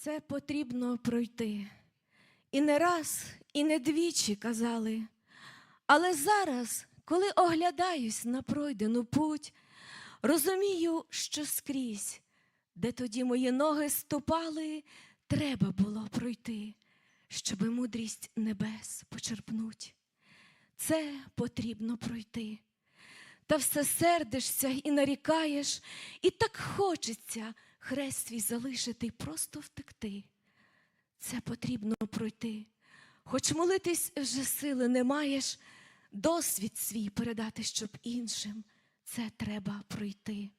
Це потрібно пройти. І не раз, і не двічі казали. Але зараз, коли оглядаюсь на пройдену путь, розумію, що скрізь, де тоді мої ноги ступали, треба було пройти, щоби мудрість небес почерпнуть. Це потрібно пройти. Та все сердишся і нарікаєш, і так хочеться хрест свій залишити і просто втекти. Це потрібно пройти. Хоч молитись вже сили не маєш, досвід свій передати, щоб іншим це треба пройти.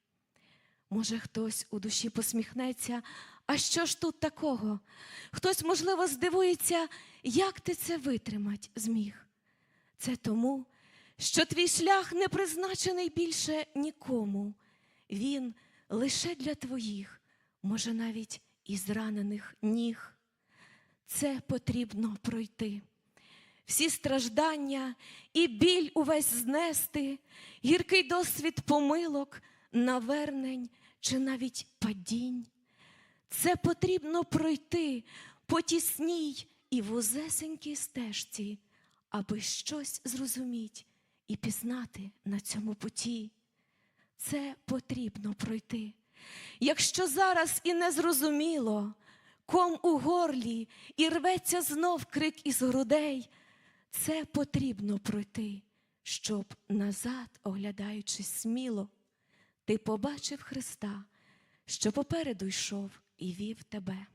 Може, хтось у душі посміхнеться, а що ж тут такого? Хтось, можливо, здивується, як ти це витримать зміг. Це тому, що твій шлях не призначений більше нікому. Він лише для твоїх, може, навіть і зранених ніг. Це потрібно пройти. Всі страждання і біль увесь знести, гіркий досвід помилок, навернень чи навіть падінь. Це потрібно пройти по тісній і вузесенькій стежці, аби щось зрозуміть і пізнати на цьому путі. Це потрібно пройти. Якщо зараз і не зрозуміло, ком у горлі і рветься знов крик із грудей, це потрібно пройти, щоб назад, оглядаючись сміло, ти побачив Христа, що попереду йшов і вів тебе.